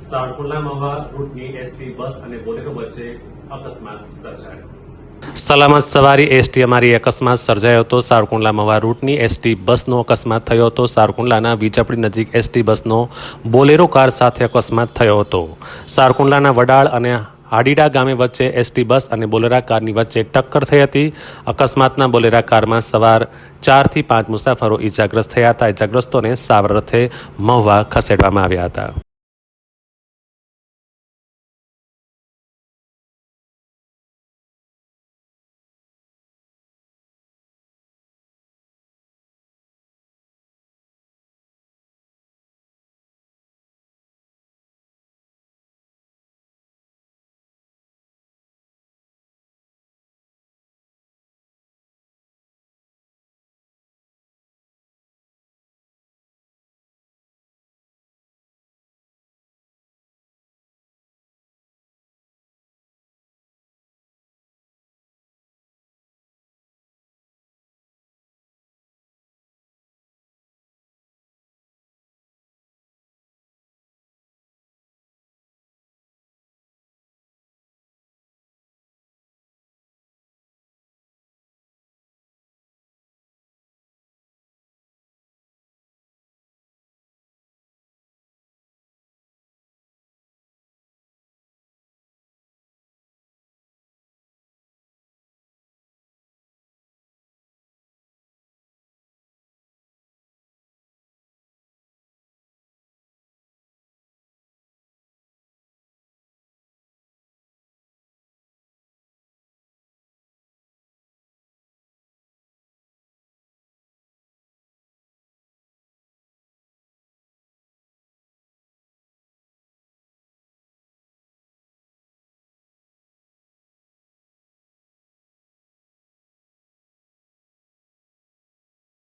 સાવરકુંડલા મહુવા રૂટની ST bus અને Bolero વચ્ચે અકસ્માત સર્જાયો. સલામત સવારી એસટી અમારી અકસ્માત સર્જાયો હતો. સારકુંડલા મવા રૂટની એસટી બસનો અકસ્માત થયો હતો. સારકુંડલાના વીજાપડી નજીક એસટી બસનો બોલેરો કાર સાથે અકસ્માત થયો હતો. સારકુંડલાના વડાળ અને હાડીડા ગામે વચ્ચે એસટી બસ અને બોલેરા કારની વચ્ચે ટક્કર થઈ હતી. અકસ્માતના બોલેરા કારમાં સવાર ચારથી પાંચ મુસાફરો ઈજાગ્રસ્ત થયા હતા. ઈજાગ્રસ્તોને સાવરથે અર્થે મહુવા ખસેડવામાં આવ્યા હતા.